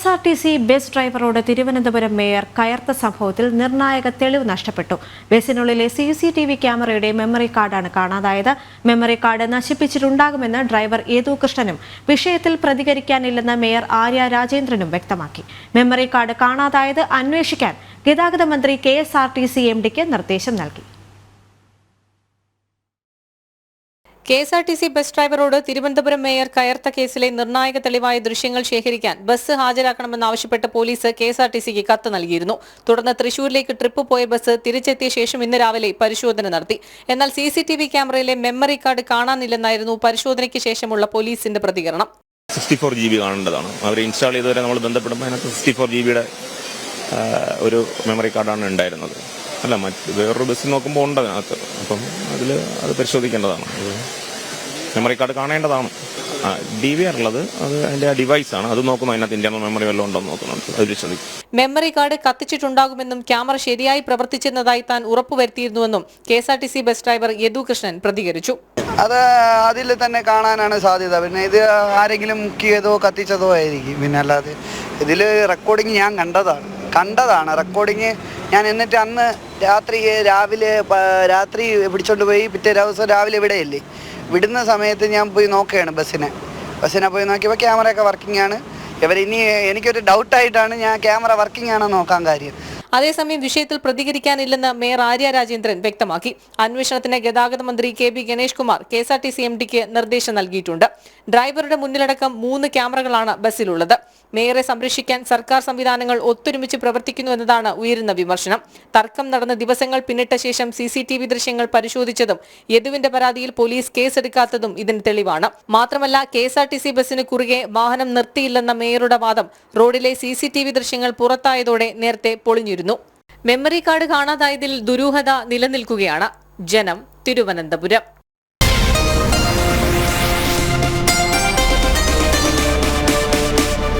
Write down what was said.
S R T C bus ഡ്രൈവറോട് Thiruvananthapuram mayor കയർത്ത സംഭവത്തിൽ നിർണായക തെളിവ് നഷ്ടപ്പെട്ടു. ബസ്സിനുള്ളിലെ സി സി ടി വി ക്യാമറയുടെ മെമ്മറി കാർഡാണ് കാണാതായത്. മെമ്മറി കാർഡ് നശിപ്പിച്ചിട്ടുണ്ടാകുമെന്ന് ഡ്രൈവർ യേതു കൃഷ്ണനും വിഷയത്തിൽ പ്രതികരിക്കാനില്ലെന്ന് മേയർ ആര്യ രാജേന്ദ്രനും വ്യക്തമാക്കി. മെമ്മറി കാർഡ് കാണാതായത് അന്വേഷിക്കാൻ ഗതാഗത മന്ത്രി K S R T C M ഡിക്ക് നിർദ്ദേശം നൽകി. K S R T C bus ഡ്രൈവറോട് തിരുവനന്തപുരം മേയർ കയർത്ത കേസിലെ നിർണായക തെളിവായ ദൃശ്യങ്ങൾ ശേഖരിക്കാൻ bus ഹാജരാക്കണമെന്നാവശ്യപ്പെട്ട് police K S R T സിക്ക് കത്ത് നൽകിയിരുന്നു. തുടർന്ന് തൃശൂരിലേക്ക് ട്രിപ്പ് പോയ ബസ് തിരിച്ചെത്തിയ ശേഷം ഇന്ന് രാവിലെ പരിശോധന നടത്തി. എന്നാൽ സി സി ടി വി ക്യാമറയിലെ മെമ്മറി കാർഡ് കാണാനില്ലെന്നായിരുന്നു പരിശോധനയ്ക്ക് ശേഷമുള്ള പോലീസിന്റെ പ്രതികരണം. സിക്സ്റ്റി ഫോർ ജി ബി കാണേണ്ടതാണ്. അവർ ഇൻസ്റ്റാൾ ചെയ്തവരെ നമ്മൾ ബന്ധപ്പെടുമ്പോൾ അതിനകത്ത് സിക്സ്റ്റി ഫോർ ജി ബിയുടെ ഒരു മെമ്മറി കാർഡാണ് ഉണ്ടായിരുന്നത്. അല്ല മറ്റ് വേറൊരു ബസ് നോക്കുമ്പോൾ ഉണ്ട് അതിനകത്ത്. അപ്പം അതിൽ അത് പരിശോധിക്കേണ്ടതാണ്. മെമ്മറി കാർഡ് കാണേണ്ടതാണ്. ഡി വി ആർ ഉള്ളത് അത് അതിന്റെ ഡിവൈസ് ആണ്. അത് നോക്കുന്നു അതിനകത്ത് ഇന്റർണൽ മെമ്മറി വല്ലതും ഉണ്ടോ നോക്കുന്നുണ്ട് അത് മെമ്മറി കാർഡ് കത്തിച്ചിട്ടുണ്ടാകുമെന്നും ക്യാമറ ശരിയായി പ്രവർത്തിച്ചെന്നതായി താൻ ഉറപ്പുവരുത്തിയിരുന്നുവെന്നും K S R T C bus driver Yadukrishnan പ്രതികരിച്ചു. അത് അതിൽ തന്നെ കാണാനാണ് സാധ്യത. പിന്നെ ഇത് ആരെങ്കിലും മുക്കിയതോ കത്തിച്ചതോ ആയിരിക്കും. പിന്നെ അല്ലാതെ ഇതിൽ റെക്കോർഡിങ് ഞാൻ കണ്ടതാണ്. കണ്ടതാണ്. റെക്കോർഡിങ് ഞാൻ എന്നിട്ട് അന്ന് രാത്രി രാവിലെ രാത്രി പിടിച്ചോണ്ട് പോയി പിറ്റേ ദിവസം രാവിലെ ഇവിടെയല്ലേ? വിടുന്ന സമയത്ത് ഞാൻ പോയി നോക്കുകയാണ് ബസ്സിനെ. ബസ്സിനെ പോയി നോക്കിയപ്പോൾ ക്യാമറയൊക്കെ വർക്കിംഗ് ആണ്. ഇവർ ഇനി എനിക്കൊരു ഡൗട്ടായിട്ടാണ് ഞാൻ ക്യാമറ വർക്കിംഗ് ആണോ നോക്കാൻ കാര്യം. അതേസമയം വിഷയത്തിൽ പ്രതികരിക്കാനില്ലെന്ന് മേയർ ആര്യ രാജേന്ദ്രൻ വ്യക്തമാക്കി. അന്വേഷണത്തിന് ഗതാഗത മന്ത്രി K B Ganesh Kumar K S R T C M ഡിക്ക് നിർദ്ദേശം നൽകിയിട്ടുണ്ട്. ഡ്രൈവറുടെ മുന്നിലടക്കം മൂന്ന് ക്യാമറകളാണ് ബസ്സിലുള്ളത്. മേയറെ സംരക്ഷിക്കാൻ സർക്കാർ സംവിധാനങ്ങൾ ഒത്തൊരുമിച്ച് പ്രവർത്തിക്കുന്നു എന്നതാണ് ഉയരുന്ന വിമർശനം. തർക്കം നടന്ന ദിവസങ്ങൾ പിന്നിട്ട ശേഷം സി സി ടി വി ദൃശ്യങ്ങൾ പരിശോധിച്ചതും യദുവിന്റെ പരാതിയിൽ പോലീസ് കേസെടുക്കാത്തതും ഇതിന് തെളിവാണ്. മാത്രമല്ല K S R T C ബസ്സിന് കുറുകെ വാഹനം നിർത്തിയില്ലെന്ന മേയറുടെ വാദം റോഡിലെ സി സി ടി വി ദൃശ്യങ്ങൾ പുറത്തായതോടെ നേരത്തെ പൊളിഞ്ഞിരുന്നു. മെമ്മറി കാർഡ് കാണാതായതിൽ ദുരൂഹത നിലനിൽക്കുകയാണ്. ജനം തിരുവനന്തപുരം.